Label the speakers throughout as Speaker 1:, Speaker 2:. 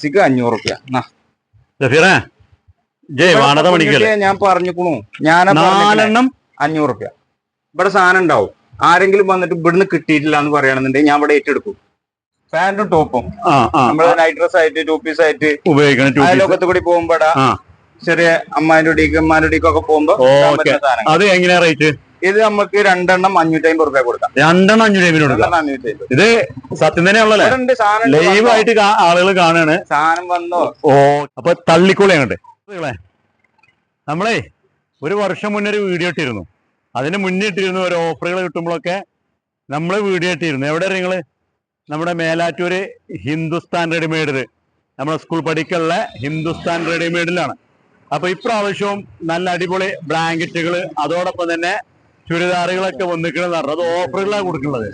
Speaker 1: സിക്ക് അഞ്ഞൂറ് റുപ്യ
Speaker 2: സഫീറേ ജയ് വാണത മണിക്കല്ലേ?
Speaker 1: ഞാൻ പറഞ്ഞിക്കണു. ഞാൻ
Speaker 2: നാലെണ്ണം?
Speaker 1: അഞ്ഞൂറ് റുപ്യ ഇവിടെ സാധനം ഉണ്ടാവും. ആരെങ്കിലും വന്നിട്ട് ഇവിടുന്ന് കിട്ടിയിട്ടില്ല എന്ന് പറയുകയാണെന്നുണ്ടെങ്കിൽ ഞാൻ ഇവിടെ ഏറ്റെടുക്കും. പാന്റും ടോപ്പും. നമ്മൾ നൈറ്റ് ഡ്രസ് ആയിട്ട് ടൂ പീസ് ആയിട്ട്.
Speaker 2: ഉപയോഗിക്കണം
Speaker 1: കൂടി
Speaker 2: പോകുമ്പോടാ.
Speaker 1: ചെറിയ അമ്മാന്റെ ഒക്കെ പോകുമ്പോ.
Speaker 2: അത് എങ്ങനെയാ റേറ്റ്
Speaker 1: ഇത് നമുക്ക് രണ്ടെണ്ണം അഞ്ഞൂറ്റി അമ്പത് റുപ്യ കൊടുക്കാം.
Speaker 2: രണ്ടെണ്ണം കൊടുക്കാം.
Speaker 1: അഞ്ഞൂറ്റി അമ്പത്
Speaker 2: ഇത് സത്യം
Speaker 1: തന്നെയാണല്ലോ
Speaker 2: ലൈവ് ആയിട്ട് ആളുകൾ കാണുകയാണ്
Speaker 1: സാധനം വന്നോ.
Speaker 2: ഓ അപ്പൊ തള്ളിക്കോളി അങ്ങോട്ട്. നമ്മളെ ഒരു വർഷം മുന്നേ ഒരു വീഡിയോ ഇട്ടിരുന്നു. അതിന് മുന്നേ ഇട്ടിരുന്നു ഒരു ഓഫറുകൾ കിട്ടുമ്പോഴൊക്കെ നമ്മൾ വീഡിയോ ഇട്ടിരുന്നു. എവിടെ നിങ്ങൾ? നമ്മുടെ മേലാറ്റൂര് ഹിന്ദുസ്ഥാൻ റെഡിമെയ്ഡിൽ നമ്മുടെ സ്കൂൾ പഠിക്കുള്ള ഹിന്ദുസ്ഥാൻ റെഡിമെയ്ഡിലാണ്. അപ്പൊ ഇപ്രാവശ്യവും നല്ല അടിപൊളി ബ്ലാങ്കറ്റുകൾ അതോടൊപ്പം തന്നെ ചുരിദാറുകളൊക്കെ വന്നിക്കണെന്ന് പറഞ്ഞു അത് ഓഫറുകളാണ് കൊടുക്കുന്നത്.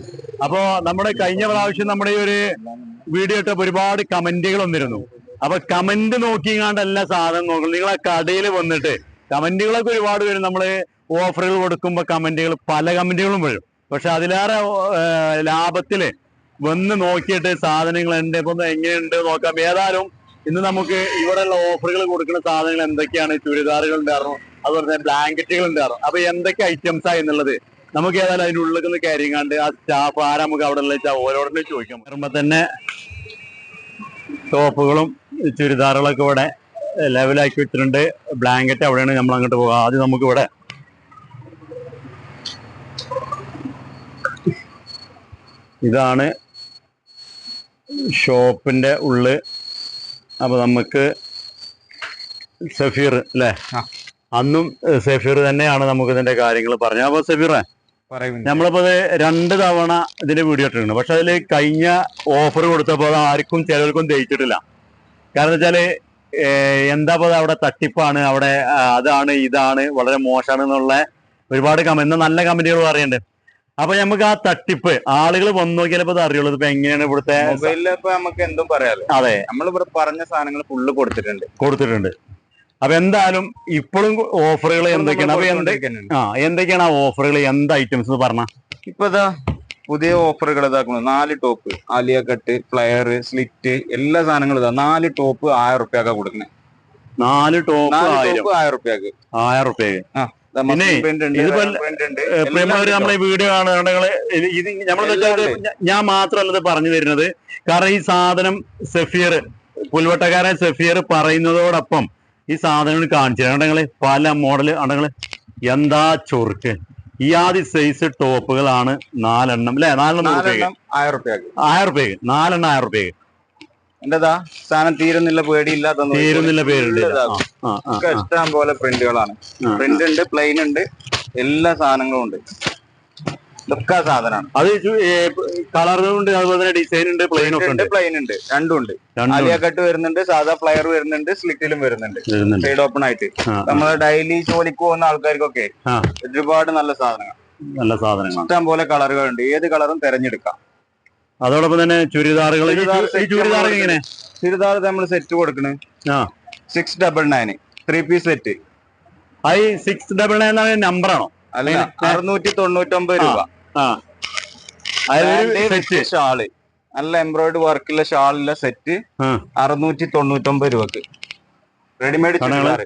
Speaker 2: അപ്പോ നമ്മുടെ കഴിഞ്ഞ പ്രാവശ്യം നമ്മുടെ ഈ ഒരു വീഡിയോ ഇട്ടപ്പോൾ ഒരുപാട് കമന്റുകൾ വന്നിരുന്നു. അപ്പൊ കമന്റ് നോക്കിങ്ങാണ്ടല്ല സാധനം നോക്കണം. നിങ്ങൾ ആ കടയിൽ വന്നിട്ട് കമന്റുകളൊക്കെ ഒരുപാട് വരും. നമ്മൾ ഓഫറുകൾ കൊടുക്കുമ്പോൾ കമന്റുകൾ പല കമന്റുകളും വരും. പക്ഷെ അതിലേറെ ലാഭത്തിൽ വന്ന് നോക്കിയിട്ട് സാധനങ്ങൾ ഉണ്ട് ഇപ്പൊ എങ്ങനെയുണ്ട് നോക്കാം. ഏതായാലും ഇന്ന് നമുക്ക് ഇവിടെയുള്ള ഓഫറുകൾ കൊടുക്കുന്ന സാധനങ്ങൾ എന്തൊക്കെയാണ്? ചുരിദാറുകൾ ഉണ്ടായിരുന്നു അതുപോലെ തന്നെ ബ്ലാങ്കറ്റുകൾ ഉണ്ടാകും അപ്പൊ എന്തൊക്കെ ഐറ്റംസ് ആ എന്നുള്ളത് നമുക്ക് ഏതായാലും അതിന്റെ ഉള്ളിൽ നിന്ന് കണ്ട് ആ സ്റ്റാഫ് ആരാ നമുക്ക് അവിടെ ഉള്ള വെച്ചാൽ ഓരോരുത്തരും ചോദിക്കും. വരുമ്പോ തന്നെ ടോപ്പുകളും ചുരിദാറുകളൊക്കെ ഇവിടെ ലെവലാക്കി വെച്ചിട്ടുണ്ട്. ബ്ലാങ്കറ്റ് അവിടെയാണ് നമ്മൾ അങ്ങോട്ട് പോകുക ആദ്യം നമുക്ക് ഇവിടെ ഇതാണ് ഷോപ്പിന്റെ ഉള്ള്. അപ്പൊ നമുക്ക് സഫീർ അല്ലേ. അന്നും സഫീർ തന്നെയാണ് നമുക്ക് ഇതിന്റെ കാര്യങ്ങൾ പറഞ്ഞത്. അപ്പൊ സഫീറെ നമ്മളിപ്പോ രണ്ട് തവണ ഇതിന്റെ വീഡിയോ ഇട്ടിട്ടുണ്ട്. പക്ഷെ അതിൽ കഴിഞ്ഞ ഓഫർ കൊടുത്തപ്പോൾ അത് ആർക്കും ചിലർക്കും ജയിച്ചിട്ടില്ല കാരണം വെച്ചാൽ എന്താ അത് അവിടെ തട്ടിപ്പാണ് അവിടെ അതാണ് ഇതാണ് വളരെ മോശമാണ് എന്നുള്ള ഒരുപാട് കമന്റ് നല്ല കമന്റുകൾ പറയുന്നുണ്ട്. അപ്പൊ നമുക്ക് ആ തട്ടിപ്പ് ആളുകൾ വന്നു നോക്കിയാൽ ഇപ്പൊ അറിയുള്ളൂ ഇപ്പൊ എങ്ങനെയാണ് ഇവിടുത്തെ
Speaker 1: മൊബൈലിൽ നമുക്ക് എന്തും പറയാലോ.
Speaker 2: അതെ.
Speaker 1: നമ്മൾ ഇവിടെ പറഞ്ഞ സാധനങ്ങൾ ഫുള്ള് കൊടുത്തിട്ടുണ്ട്.
Speaker 2: കൊടുത്തിട്ടുണ്ട്. അപ്പൊ എന്തായാലും ഇപ്പോഴും ഓഫറുകൾ എന്തൊക്കെയാണ്? അപ്പൊ എന്ത് ആ എന്തൊക്കെയാണ് ആ ഓഫറുകൾ? എന്ത് ഐറ്റംസ് പറഞ്ഞ?
Speaker 1: ഇപ്പൊ ഇതാ പുതിയ ഓഫറുകൾ ഇതാക്കുന്നു. നാല് top Alia cut flare slit എല്ലാ സാധനങ്ങളും ഇതാ. നാല് ടോപ്പ് ആയിരം റുപ്യൊക്കെ കൊടുക്കുന്നത്
Speaker 2: നാല് ടോപ്പ് ആയിരം.
Speaker 1: റുപ്യക്ക്.
Speaker 2: ആയിരം റുപ്യ പിന്നെ
Speaker 1: പ്രിന്റ് ഉണ്ട്
Speaker 2: ഇതിപ്പോ
Speaker 1: പ്രിന്റ് ഉണ്ട്
Speaker 2: പ്രേമവര് നമ്മളെ വീഡിയോ കാണുകയാണെങ്കിൽ ഇത് നമ്മൾ ഞാൻ മാത്രമല്ല ഇത് പറഞ്ഞു തരുന്നത്. കാരണം ഈ സാധനം സെഫിയർ പുൽവട്ടക്കാരൻ സെഫിയർ പറയുന്നതോടൊപ്പം ഈ സാധനങ്ങൾ കാണിച്ചു അണ്ടങ്ങൾ പല മോഡൽ അണ്ടങ്ങൾ എന്താ ചൊറുക്ക്? ഈ ആദ്യ സൈസ് ടോപ്പുകളാണ് നാലെണ്ണം അല്ലെ? നാലെണ്ണം
Speaker 1: ആയിരം റുപ്യക്ക്
Speaker 2: ആയിരം റുപ്യക്ക് നാലെണ്ണം ആയിരം റുപ്യക്ക്
Speaker 1: എന്റേതാ? സാധനം തീരുന്നില്ല പേടിയില്ല
Speaker 2: തീരുന്നില്ല ആ.
Speaker 1: ഇഷ്ടം പോലെ പ്രിന്റുകളാണ് പ്രിന്റ് ഉണ്ട് പ്ലെയിൻ ഉണ്ട് എല്ലാ സാധനങ്ങളും ഉണ്ട്. ഇതൊക്കെ സാധനമാണ്
Speaker 2: അത് കളറുണ്ട് അതുപോലെ തന്നെ ഡിസൈൻ ഉണ്ട് പ്ലെയിൻ ഒക്കെ ഉണ്ട്.
Speaker 1: പ്ലെയിൻ ഉണ്ട്. രണ്ടും ഉണ്ട്. ആലിയ കട്ട് വരുന്നുണ്ട് സാധാ ഫ്ലയർ വരുന്നുണ്ട് സ്ലിറ്റിലും വരുന്നുണ്ട്. സൈഡ് ഓപ്പൺ ആയിട്ട്.
Speaker 2: ആ,
Speaker 1: ഡെയിലി ജോലിക്ക് പോകുന്ന ആൾക്കാർക്കൊക്കെ. ഒരുപാട് നല്ല സാധനങ്ങൾ
Speaker 2: നല്ല സാധനങ്ങൾ
Speaker 1: ഇഷ്ടം പോലെ കളറുകൾ ഉണ്ട്. ഏത് കളറും തെരഞ്ഞെടുക്കാം.
Speaker 2: അതോടൊപ്പം തന്നെ ചുരിദാറുകൾ.
Speaker 1: ചുരിദാർ
Speaker 2: എങ്ങനെ?
Speaker 1: ചുരിദാർ നമ്മൾ സെറ്റ് കൊടുക്കണേ. Six double nine three piece set
Speaker 2: I six double nine നമ്പറാണോ ആണോ?
Speaker 1: അല്ല അറുന്നൂറ്റി തൊണ്ണൂറ്റൊമ്പത് രൂപ. ഷാൾ. നല്ല എംബ്രോയിഡ് വർക്കുള്ള ഷാളില്ല സെറ്റ്. അറുന്നൂറ്റി തൊണ്ണൂറ്റൊമ്പത് രൂപക്ക്. റെഡിമെയ്ഡ്? ചുരിദാർ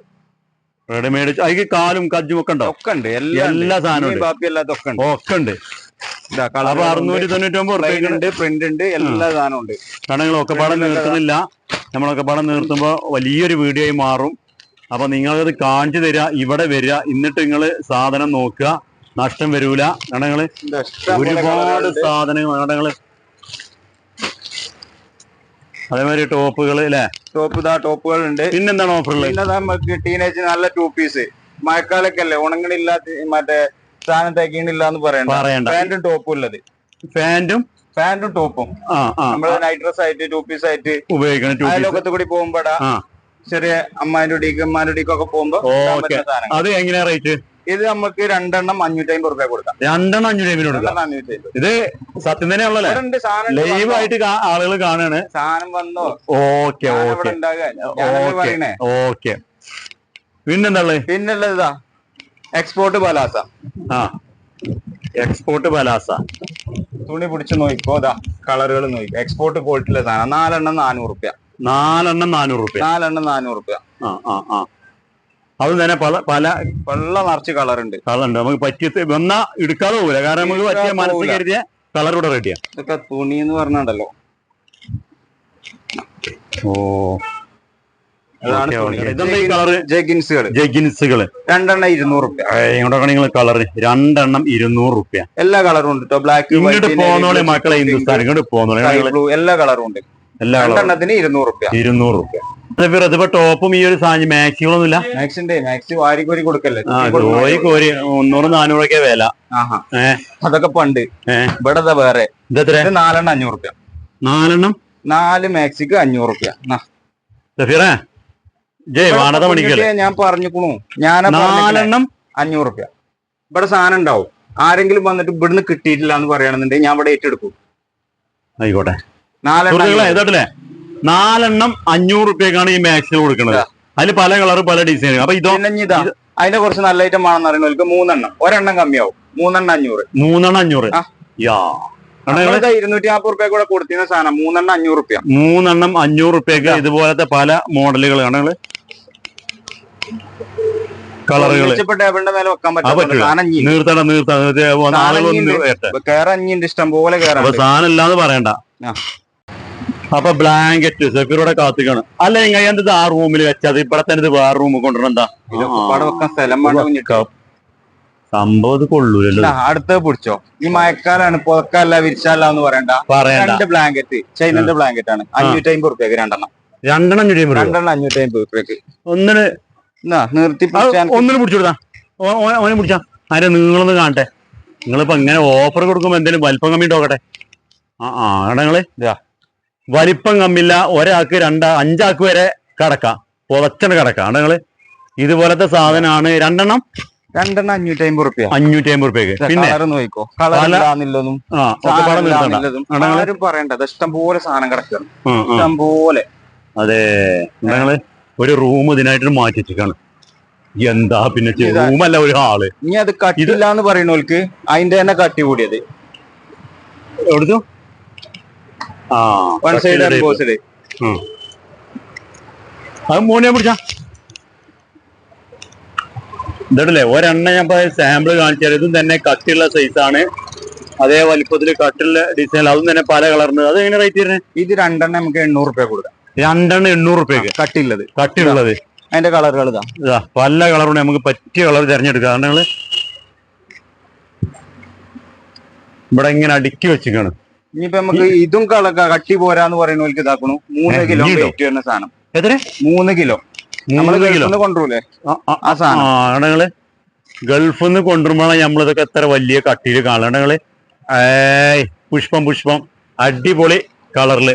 Speaker 2: റെഡിമെയ്ഡ് അതിക്ക് കാലും കജ്ജും ഒക്കെ ഉണ്ടോ?
Speaker 1: ഒക്കെ ഉണ്ട് എല്ലാ
Speaker 2: സാധനവും.
Speaker 1: ബാപ്പി അല്ലാത്തൊക്കെ ഉണ്ട്.
Speaker 2: ഒക്കെ ഉണ്ട്. അപ്പൊ അറുന്നൂറ്റി തൊണ്ണൂറ്റൊമ്പത്
Speaker 1: ഉണ്ട് പ്രിന്റ് ഉണ്ട് എല്ലാ സാധനവും ഉണ്ട്.
Speaker 2: കടങ്ങൾ നിർത്തുന്നില്ല. നമ്മളൊക്കെ പാടം നിർത്തുമ്പോ വലിയൊരു വീഡിയോ ആയി മാറും. അപ്പൊ നിങ്ങളത് കാണിച്ചു തരിക ഇവിടെ വരിക എന്നിട്ട് നിങ്ങൾ സാധനം നോക്കുക. നഷ്ടം വരൂല.
Speaker 1: കടങ്ങൾ പോലെ
Speaker 2: ഒരുപാട്. സാധനങ്ങൾ കടങ്ങൾ അതേമാതിരി ടോപ്പുകൾ അല്ലെ?
Speaker 1: ടോപ്പ് ഇതാ ടോപ്പുകൾ ഉണ്ട്
Speaker 2: പിന്നെന്താണ്
Speaker 1: ഓഫർ നമുക്ക് ടീനേജ് നല്ല ടൂ പീസ് മഴക്കാലൊക്കെ അല്ലേ? ഉണങ്ങണില്ലാത്ത മറ്റേ സാധനം തേക്കണില്ല എന്ന് പറയണ്ട. പാന്റും ടോപ്പും ഉള്ളത്.
Speaker 2: പാന്റും?
Speaker 1: പാന്റും ടോപ്പും. നമ്മൾ നൈറ്റ് ഡ്രസ് ആയിട്ട് ടൂ പീസ് ആയിട്ട്.
Speaker 2: ഉപയോഗിക്കണം
Speaker 1: കൂടി പോകുമ്പോടാ. ചെറിയ അമ്മാന്റെ കുടിക്ക് ഒക്കെ പോകുമ്പോ
Speaker 2: അത് എങ്ങനെയാ റേറ്റ്?
Speaker 1: ഇത് നമുക്ക് രണ്ടെണ്ണം അഞ്ഞൂറ്റി അമ്പത് റുപ്യ കൊടുക്കാം.
Speaker 2: രണ്ടെണ്ണം
Speaker 1: അഞ്ഞൂറ്റി അമ്പത് കൊടുക്കാം
Speaker 2: ഇത് സത്യം
Speaker 1: തന്നെ ഉള്ളല്ലേ
Speaker 2: ലൈവ്. ആയിട്ട് ആളുകൾ കാണാണ്
Speaker 1: സാധനം വന്നോ.
Speaker 2: Okay okay. ഓക്കെ പിന്നെന്താ
Speaker 1: പിന്നുള്ളത് ഇതാ. എക്സ്പോർട്ട് പലാസ
Speaker 2: ആ. എക്സ്പോർട്ട് പലാസ
Speaker 1: തുണി പിടിച്ച് നോക്കിക്കോ. അതാ കളറുകൾ നോക്കിക്കോ എക്സ്പോർട്ട് ക്വാളിറ്റിയിലെ സാധനം. നാലെണ്ണം നാനൂറ് റുപ്യ.
Speaker 2: നാലെണ്ണം നാനൂറ് റുപ്യ
Speaker 1: നാലെണ്ണം നാനൂറ് റുപ്യ
Speaker 2: ആ ആ ആ. അത് തന്നെ പല പല
Speaker 1: വെള്ള നിറച്ച് കളർ ഉണ്ട്
Speaker 2: കളർ ഉണ്ട് നമുക്ക് പറ്റിയ വന്നാ എടുക്കാതെ പോകില്ല കാരണം നമുക്ക് പറ്റിയ
Speaker 1: മനസ്സിൽ.
Speaker 2: കരുതിയ കളർ കൂടെ റെഡിയാ
Speaker 1: ഇതൊക്കെ തുണി എന്ന് പറഞ്ഞുണ്ടല്ലോ.
Speaker 2: ഓ.
Speaker 1: രണ്ടെണ്ണം ഇരുന്നൂറ് റുപ്യ
Speaker 2: ഇങ്ങോട്ടൊക്കെ നിങ്ങൾ കളർ രണ്ടെണ്ണം ഇരുന്നൂറ് റുപ്യ
Speaker 1: എല്ലാ കളറും ഉണ്ട് ബ്ലാക്ക്
Speaker 2: ഇങ്ങോട്ട് പോന്നോളെ മക്കളെ ഹിന്ദുസ്ഥാൻ. ഇങ്ങോട്ട് പോന്നോളെ.
Speaker 1: എല്ലാ കളറും ഉണ്ട്.
Speaker 2: എല്ലാ
Speaker 1: രണ്ടെണ്ണത്തിന് ഇരുന്നൂറ് റുപ്യ.
Speaker 2: ഇരുന്നൂറ് റുപ്യ. ഇതിപ്പോ ടോപ്പും ഈ ഒരു സാധനം മാക്സികളൊന്നുമില്ല?
Speaker 1: മാക്സിന്റെ മാക്സി വാരി കോരി കൊടുക്കല്ലേ?
Speaker 2: കോരി കോരി മുന്നൂറ് നാനൂറൊക്കെ വില.
Speaker 1: അതൊക്കെ പണ്ട് ഇവിടെ വേറെ.
Speaker 2: ഇതെത്ര
Speaker 1: ഇത് നാലെണ്ണം അഞ്ഞൂറ് റുപ്യ.
Speaker 2: നാലെണ്ണം?
Speaker 1: നാല് മാക്സിക്ക് അഞ്ഞൂറ് റുപ്യ.
Speaker 2: സഫീറേ ജയ് വാണത മണിക്കല്ലേ
Speaker 1: ഞാൻ പറഞ്ഞുക്കണു. ഞാൻ
Speaker 2: നാലെണ്ണം?
Speaker 1: അഞ്ഞൂറ് റുപ്യ. ഇവിടെ സാധനം ഉണ്ടാവും. ആരെങ്കിലും വന്നിട്ട് ഇവിടുന്ന് കിട്ടിയിട്ടില്ല എന്ന് പറയുകയാണെന്നുണ്ടെങ്കിൽ ഞാൻ ഇവിടെ ഏറ്റെടുക്കും.
Speaker 2: ആയിക്കോട്ടെ.
Speaker 1: നാലെണ്ണം
Speaker 2: നാലെണ്ണം അഞ്ഞൂറ് റുപ്യക്കാണ് ഈ മാക്സിൽ കൊടുക്കുന്നത് അതിൽ പല കളർ പല ഡിസൈൻ അപ്പൊ ഇതോ
Speaker 1: അതിന്റെ കുറച്ച് നല്ല ഐറ്റം ആണെന്ന് അറിയുന്നവർക്ക് മൂന്നെണ്ണം. ഒരെണ്ണം കമ്മിയാവും. മൂന്നെണ്ണം അഞ്ഞൂറ്.
Speaker 2: മൂന്നെണ്ണം അഞ്ഞൂറ്. യാ.
Speaker 1: ഇരുന്നൂറ്റി നാൽപ്പത് റുപ്യ കൂടെ കൊടുത്തിരുന്ന സാധനം. മൂന്നെണ്ണം അഞ്ഞൂറ് റുപ്യ.
Speaker 2: മൂന്നെണ്ണം അഞ്ഞൂറ് റുപ്യക്ക് ഇതുപോലത്തെ പല മോഡലുകൾ കാണുകൾ കളറുകൾ നീർത്തട നീർത്ത നാളുകളൊന്നും
Speaker 1: സാധനം
Speaker 2: വരട്ടെ.
Speaker 1: കേറാൻ ഇഷ്ടം പോലെ കേറാം
Speaker 2: സാധനം ഇല്ലാന്ന് പറയണ്ട. അപ്പൊ ബ്ലാങ്കറ്റ് സെഫീറോടെ കാത്തിക്കാണ്. അല്ല നിങ്ങൾ എന്തത് ആ റൂമിൽ വെച്ചത് ഇവിടെ തന്നെ ഇത് വേറെ റൂമിൽ കൊണ്ടുവരണ്ട സംഭവം ഇത് കൊള്ളൂലല്ലോ.
Speaker 1: പിടിച്ചോ. ഈ മഴക്കാലാണ് പുതക്കല്ല വിരിച്ചല്ല എന്ന് പറയണ്ട.
Speaker 2: പറയണ്ട.
Speaker 1: രണ്ട് ബ്ലാങ്കറ്റ് ചൈനന്റെ ബ്ലാങ്കറ്റ് ആണ്. അഞ്ഞൂറ്റി അമ്പത് റുപ്യക്ക് രണ്ടെണ്ണം.
Speaker 2: രണ്ടെണ്ണം ചുടിയും
Speaker 1: രണ്ടെണ്ണം അഞ്ഞൂറ്റി അമ്പത് റുപ്യക്ക്
Speaker 2: ഒന്നിന്
Speaker 1: നിർത്തി
Speaker 2: ഒന്നിന് പിടിച്ചു കൊടുത്താ ഓ- ഓ- ഓനെ പിടിച്ചാ. അതിന്റെ നീളൊന്ന് കാണട്ടെ. നിങ്ങളിപ്പോ ഇങ്ങനെ ഓഫർ കൊടുക്കുമ്പോ എന്തെങ്കിലും വലിപ്പം കമ്മി നോക്കട്ടെ. ആ ആണെങ്കിൽ
Speaker 1: ഇതാ.
Speaker 2: വലിപ്പം കമ്മില്ല. ഒരാൾക്ക് രണ്ടാ അഞ്ചാൾക്ക് വരെ കടക്കാം. പുതച്ചണ കടക്കാം. എടാ നിങ്ങൾ? ഇതുപോലത്തെ സാധനമാണ് രണ്ടെണ്ണം.
Speaker 1: രണ്ടെണ്ണം അഞ്ഞൂറ്റി അമ്പത് റുപ്യ.
Speaker 2: അഞ്ഞൂറ്റി അമ്പത് റുപ്യക്ക് പിന്നെ
Speaker 1: കളർ നോക്കിക്കോ. കളർ
Speaker 2: പല- ആ ഒക്കെ പാടെ നിർത്തണ്ട എടാ നിങ്ങൾ?
Speaker 1: ആരും പറയണ്ട. ഇഷ്ടം പോലെ സാധനം കിടക്കണം
Speaker 2: ആ, ആ.
Speaker 1: ഇഷ്ടം പോലെ
Speaker 2: അതെ ഞങ്ങൾ ഒരു റൂം ഇതിനായിട്ട് മാറ്റി വെച്ചിക്കാണ് എന്താ പിന്നെ റൂമല്ല ഒരു ഹാൾ.
Speaker 1: ഇനി അത് കട്ടില്ല എന്ന് പറയുന്നവർക്ക് അതിന്റെ തന്നെ കട്ടി കൂടിയത്.
Speaker 2: എവിടുത്തു
Speaker 1: വൺ സൈഡ്
Speaker 2: അത് മൂന്നേ പിടിച്ചാ. ഇതല്ലേ ഒരെണ്ണ ഞാൻ സാമ്പിൾ കാണിച്ചാൽ ഇതും തന്നെ കട്ടിയുള്ള സൈസാണ് അതേ വലിപ്പത്തിൽ കട്ടിലുള്ള ഡിസൈൻ അതും തന്നെ പല കളറിന് അത് എങ്ങനെ റേറ്റ് വരുന്നത്
Speaker 1: ഇത് രണ്ടെണ്ണം നമുക്ക് എണ്ണൂറ് രൂപ കൊടുക്കാം.
Speaker 2: രണ്ടെണ്ണം എണ്ണൂറ് റുപ്യക്ക്.
Speaker 1: കട്ടിയുള്ളത്.
Speaker 2: കട്ടിയുള്ളത്.
Speaker 1: അതിന്റെ കളറുകൾ ഇതാ.
Speaker 2: പല കളറുണ്ട് നമുക്ക് പറ്റിയ കളർ തിരഞ്ഞെടുക്കുക കാരണം ഇവിടെ ഇങ്ങനെ അടുക്കി വെച്ചിക്കാണ്
Speaker 1: ഇനിയിപ്പോ നമുക്ക് ഇതും കളക്ക കട്ടി പോരാന്ന് പറയുന്നവർക്ക് ഇതാക്കണു. മൂന്ന് കിലോ വെയിറ്റ് വരുന്ന സാധനം.
Speaker 2: എത്ര?
Speaker 1: മൂന്ന് കിലോ. നമ്മൾ
Speaker 2: ഗൾഫിന്ന്
Speaker 1: കൊണ്ടുവരൂലേ?
Speaker 2: ആ,
Speaker 1: സാധനം.
Speaker 2: ഗൾഫിൽ നിന്ന് കൊണ്ടുവരുമ്പോഴാണ് നമ്മളിതൊക്കെ എത്ര വലിയ കട്ടിയിൽ കാണണങ്ങൾ ഏയ് പുഷ്പം പുഷ്പം. അടിപൊളി കളറിൽ.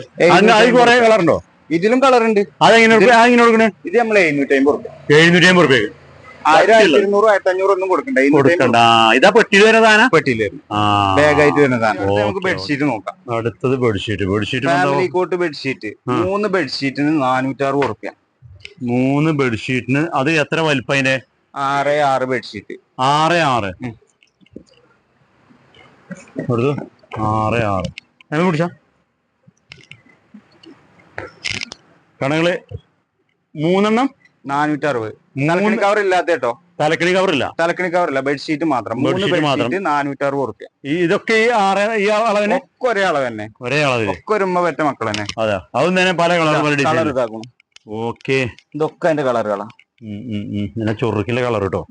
Speaker 2: കുറെ കളറുണ്ടോ?
Speaker 1: ഇതിലും കളറുണ്ട്. ഉണ്ട്
Speaker 2: അതെങ്ങനെ കൊടുക്ക- അതെങ്ങനെ കൊടുക്കണേ?
Speaker 1: ഇത് നമ്മൾ എഴുന്നൂറ്റി അമ്പത്
Speaker 2: എഴുന്നൂറ്റി അമ്പത് റുപ്യ
Speaker 1: ആയിരം ആയിരത്തി ഇരുന്നൂറ് ആയിരത്തി അഞ്ഞൂറ് ഒന്നും കൊടുക്കണ്ട. എഴുന്നൂറ്റി
Speaker 2: കൊടുക്കണ്ട. ആ, ഇതാ പെട്ടിയിൽ വരുന്ന സാധനം?
Speaker 1: പെട്ടിയിൽ
Speaker 2: ആ
Speaker 1: ബാഗായിട്ട് വരുന്ന സാധനം.
Speaker 2: ഓക്കേ,
Speaker 1: നമുക്ക് ബെഡ്ഷീറ്റ് നോക്കാം.
Speaker 2: അടുത്തത് bedsheet bedsheet
Speaker 1: family cot bedsheet മൂന്ന് ബെഡ്ഷീറ്റിന് നാനൂറ്റി അറുപത്
Speaker 2: മൂന്ന് ബെഡ്ഷീറ്റിന് അത് എത്ര വലിപ്പം അതിന്റെ
Speaker 1: ആറ് ആറ് ബെഡ്ഷീറ്റ്
Speaker 2: ആറ് ആറ്.
Speaker 1: ഉം.
Speaker 2: ആറ് ആറ്. എന്നെ പിടിച്ച? കണകൾ മൂന്നെണ്ണം?
Speaker 1: നാനൂറ്റി അറുപത് തലക്കണി കവർ ഇല്ലാത്ത കേട്ടോ.
Speaker 2: തലക്കണി കവറില്ല
Speaker 1: തലക്കണി കവർ ഇല്ല. ബെഡ്ഷീറ്റ് മാത്രം. മൂന്ന്
Speaker 2: Bedsheet മാത്രം.
Speaker 1: ബെഡ്ഷീറ്റ് നാനൂറ്റി അറുപത് റുപ്യ
Speaker 2: ഇതൊക്കെ ഈ ആറ് ഈ അളവിന്?
Speaker 1: ഒക്കെ ഒരേ അളവ് തന്നെ.
Speaker 2: ഒരേ അളവ്
Speaker 1: ഒക്കെ ഒരു ഉമ്മ പറ്റ മക്കൾ തന്നെ.
Speaker 2: അതെ. അതും തന്നെ പല കളർ
Speaker 1: കളർ ഇതാക്കണം.
Speaker 2: ഓക്കെ.
Speaker 1: ഇതൊക്കെ അതിന്റെ കളറുകളാ
Speaker 2: ചൊറുക്കിന്റെ കളർ കേട്ടോ.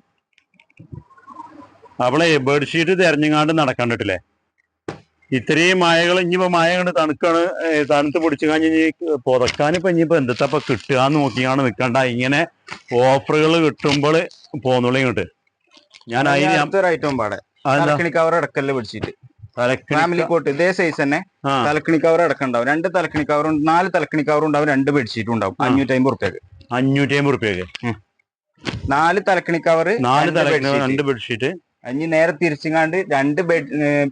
Speaker 2: അവളെ ബെഡ്ഷീറ്റ് തെരഞ്ഞങ്ങാണ്ട് നടക്കണ്ടിട്ടില്ലേ ഇത്രയും മായകൾ ഇനിയിപ്പോ മായ കണ്ട് തണുക്കാണ് തണുത്ത് പൊടിച്ചു കഴിഞ്ഞ് പുതക്കാൻ ഇപ്പൊ ഇനിയിപ്പോ എന്താ കിട്ടുക എന്ന് നോക്കിയാണ് നിൽക്കണ്ട ഇങ്ങനെ ഓഫറുകൾ കിട്ടുമ്പോൾ പോന്നുള്ളൂ ഇങ്ങോട്ട്. ഞാൻ അതിന്
Speaker 1: പാടെ. തലക്കണി കവർ അടക്കല്ലേ
Speaker 2: തലക്കണി
Speaker 1: ഫാമിലി കോട്ട് ഇതേ സൈസ് തന്നെ തലക്കിണി കവർ അടക്കണ്ടാവും. രണ്ട് തലക്കിണി കവറും നാല് തലക്കിണി കവറും ഉണ്ടാവും രണ്ട് ബെഡ്ഷീറ്റും ഉണ്ടാവും. അഞ്ഞൂറ്റി അമ്പത് റുപ്യക്ക്
Speaker 2: അഞ്ഞൂറ്റി അമ്പത് റുപ്യക്ക്
Speaker 1: നാല് തലക്കിണി കവർ
Speaker 2: നാല് തലക്കിണി രണ്ട് ബെഡ്ഷീറ്റ്.
Speaker 1: അഞ്ഞ് നേരെ തിരിച്ചുങ്ങാണ്ട് രണ്ട് ബെഡ്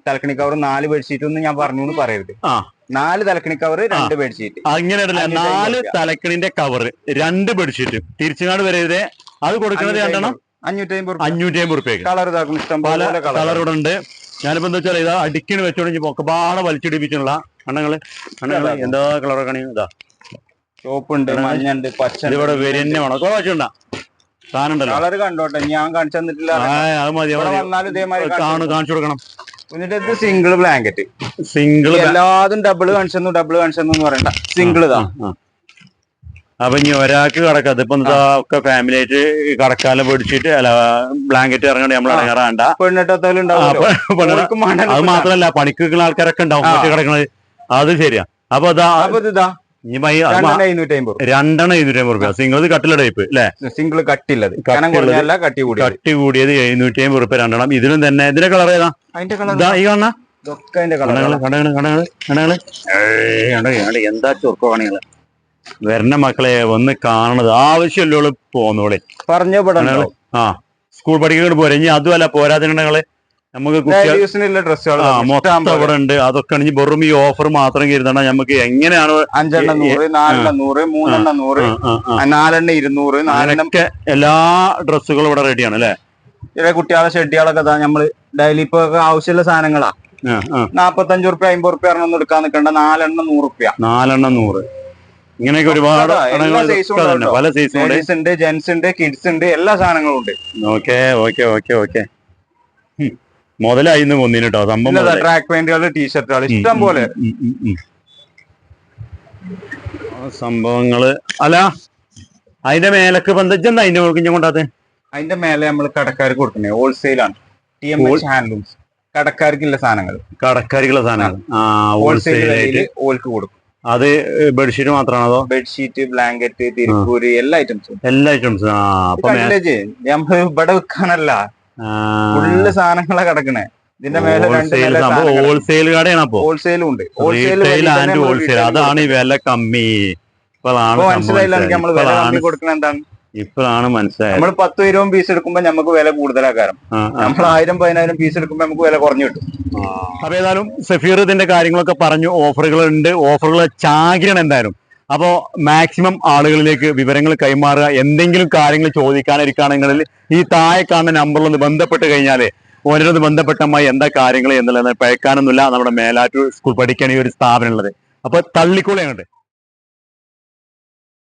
Speaker 1: തലക്കണി കവർ നാല് ബെഡ്ഷീറ്റ് ഒന്നും ഞാൻ പറഞ്ഞു എന്ന് പറയരുത്. നാല് തലക്കണി കവർ രണ്ട് ബെഡ്ഷീറ്റ്
Speaker 2: അങ്ങനെ നാല്. തലക്കണിന്റെ കവർ രണ്ട് ബെഡ്ഷീറ്റ് തിരിച്ചുങ്ങാണ്ട് വരരുത്. അത് കൊടുക്കുന്നത് രണ്ടെണ്ണം?
Speaker 1: അഞ്ഞൂറ്റി അമ്പത്
Speaker 2: അഞ്ഞൂറ്റി അമ്പത്
Speaker 1: കളർ ഇതാക്കും. ഇഷ്ടം
Speaker 2: പല
Speaker 1: കളർ
Speaker 2: ഇവിടെ ഉണ്ട്. ഞാനിപ്പോ എന്താ വെച്ചാൽ ഇതാ അടിക്കണ് വെച്ചോണ്ടെങ്കിൽ പൊക്കപാടെ വലിച്ചിടിപ്പിച്ചുള്ള അണ്ണങ്ങൾ. അണ്ണങ്ങൾ എന്താ കളറൊക്കെ ഇതാ.
Speaker 1: ചോപ്പുണ്ട് മഞ്ഞുണ്ട് പച്ച
Speaker 2: ഇവിടെ വരി തന്നെ വേണം. കുറച്ചുണ്ടാ സാധനം
Speaker 1: കളർ കണ്ടോട്ടെ ഞാൻ കാണിച്ചു തന്നിട്ടില്ല.
Speaker 2: അത് മതി.
Speaker 1: വന്നാലും ഇതേമാതിരി
Speaker 2: കാണിച്ചു കൊടുക്കണം.
Speaker 1: എന്നിട്ട് ഇത് സിംഗിൾ ബ്ലാങ്കറ്റ്
Speaker 2: സിംഗിൾ
Speaker 1: എല്ലാതും ഡബിൾ കാണിച്ചെന്നു ഡബിൾ എന്ന് പറയണ്ട. സിംഗിൾ ഇതാ.
Speaker 2: അപ്പൊ ഇനി ഒരാൾക്ക് കിടക്കാം. അതിപ്പോ ഒക്കെ ഫാമിലി ആയിട്ട് കടക്കാലം പിടിച്ചിട്ട് അല്ല ബ്ലാങ്കറ്റ് ഇറങ്ങണ്ട നമ്മൾ. ഇറങ്ങാറാണ്ട. അത് മാത്രല്ല പണിക്ക് നിൽക്കുന്ന ആൾക്കാരൊക്കെ ഉണ്ടാവും കിടക്കണത്. അത് ശരിയാ. അപ്പൊ
Speaker 1: ഇതാ. രണ്ടെണ്ണം എഴുന്നൂറ്റി അമ്പത്
Speaker 2: റുപ്യ. സിംഗിൾ കട്ടില ടൈപ്പ് അല്ലെ
Speaker 1: സിംഗിൾ കട്ടില്ലത്. കട്ടി കൂടി
Speaker 2: കട്ടി കൂടിയത് എഴുന്നൂറ്റി അമ്പത് റുപ്യ രണ്ടെണ്ണം. ഇതിലും തന്നെ ഇതിന്റെ കളർ ഏതാ?
Speaker 1: അതിന്റെ കളർ
Speaker 2: ഇതാ ഈ കാണുന്ന? എന്താ ചൊറുക്കോ കാണികൾ വരണ മക്കളെ ഒന്ന് കാണണത് ആവശ്യമല്ലോ പോന്നോളെ.
Speaker 1: പറഞ്ഞ
Speaker 2: ആ സ്കൂൾ പഠിക്കുന്നത് പോരെ. ഇനി അതുമല്ല പോരാതിനുണ്ടെങ്കിൽ നമുക്ക് മൊത്തം അവിടെ ഉണ്ട്. അതൊക്കെ ആണെങ്കിൽ വെറും ഈ ഓഫർ മാത്രം കരുതണം നമുക്ക് എങ്ങനെയാണ്
Speaker 1: അഞ്ചെണ്ണം നൂറ് നാലെണ്ണം നൂറ് മൂന്നെണ്ണം നൂറ് നാലെണ്ണം ഇരുന്നൂറ് നാലെണ്ണം
Speaker 2: അങ്ങനൊക്കെ എല്ലാ ഡ്രസ്സുകളും ഇവിടെ റെഡിയാണ് അല്ലെ?
Speaker 1: ചില കുട്ടികളെ ഷെഡികളൊക്കെ നമ്മൾ ഡെയിലി ഇപ്പൊ ആവശ്യമുള്ള സാധനങ്ങളാ. നാപ്പത്തഞ്ചു റുപ്യ അമ്പത് റുപ്യ ഒന്നും എടുക്കാൻ നിൽക്കണ്ട നാലെണ്ണം നൂറ് റുപ്യ
Speaker 2: നാലെണ്ണം നൂറ്. ഇങ്ങനെയൊക്കെ ഒരുപാട്? പല സൈസ് ഉണ്ട്.
Speaker 1: ജെന്റ്സ് ഉണ്ട് കിഡ്സ് ഉണ്ട് എല്ലാ സാധനങ്ങളും ഉണ്ട്.
Speaker 2: Okay okay okay okay. മുതലായിന്ന് കൊന്നിന് കേട്ടോ സംഭവം മുതലായി.
Speaker 1: ട്രാക്ക് പാന്റുകൾ ടീഷർട്ടുകൾ ഇഷ്ടം പോലെ.
Speaker 2: സംഭവങ്ങൾ അല്ല അതിന്റെ മേലക്ക് ബന്ധിച്ചെന്താ അതിന്റെ ഞാൻ കൊണ്ടാത്തെ?
Speaker 1: അതിന്റെ മേലെ നമ്മൾ കടക്കാർക്ക് കൊടുക്കുന്നത് ഹോൾസെയിലാണ് ടി എം ഹാൻഡ്ലൂംസ് കടക്കാർക്കുള്ള സാധനങ്ങൾ
Speaker 2: കടക്കാർക്കുള്ള സാധനങ്ങൾ ആ
Speaker 1: ഹോൾസെയിൽ
Speaker 2: ഹോൾസെയിൽ
Speaker 1: ഓൾക്ക് കൊടുക്കും.
Speaker 2: അത് ബെഡ്ഷീറ്റ് മാത്രമാണോ അതോ?
Speaker 1: ബെഡ്ഷീറ്റ് ബ്ലാങ്കറ്റ് തിരുപ്പൂര് എല്ലാ ഐറ്റംസും
Speaker 2: എല്ലാ ഐറ്റംസും
Speaker 1: ഇവിടെ വെക്കാനല്ല. ഫുള്ള് സാധനങ്ങളെ കിടക്കണേ. ഇതിന്റെ മേലെ
Speaker 2: ഹോൾസെയിൽ കടയാണ് അപ്പൊ.
Speaker 1: ഹോൾസെയിലും ഉണ്ട്.
Speaker 2: ഹോൾസെയിൽ ആൻഡ് ഹോൾസെയിൽ അതാണ് ഈ വില കമ്മി. ഇപ്പോഴാണ്
Speaker 1: കൊടുക്കണ എന്താണ്?
Speaker 2: ഇപ്പോഴാണ് മനസ്സിലായത്.
Speaker 1: നമ്മൾ പത്ത് ഇരുപതും പീസ് എടുക്കുമ്പോ നമുക്ക് വില കൂടുതലാക്കാരം. നമ്മൾ ആയിരം പതിനായിരം പീസ് എടുക്കുമ്പോ നമുക്ക് വില കുറഞ്ഞു കിട്ടും.
Speaker 2: അപ്പൊ ഏതായാലും സഫീർ ഇതിന്റെ കാര്യങ്ങളൊക്കെ പറഞ്ഞു. ഓഫറുകൾ ഉണ്ട് ഓഫറുകൾ ചാകിരണം എന്തായാലും. അപ്പോ മാക്സിമം ആളുകളിലേക്ക് വിവരങ്ങൾ കൈമാറുക എന്തെങ്കിലും കാര്യങ്ങൾ ചോദിക്കാനിരിക്കുകയാണെങ്കിൽ ഈ താഴെ കാണുന്ന നമ്പറിൽ ഒന്ന് ബന്ധപ്പെട്ട് കഴിഞ്ഞാൽ ഓരോന്ന് ബന്ധപ്പെട്ടമായി എന്താ കാര്യങ്ങൾ എന്നുള്ളത് പഴക്കാനൊന്നുമില്ല. നമ്മുടെ മേലാറ്റൂർ സ്കൂൾ പഠിക്കാൻ ഈ ഒരു സ്ഥാപനം ഉള്ളത് അപ്പൊ തള്ളിക്കൂടെ അങ്ങോട്ട്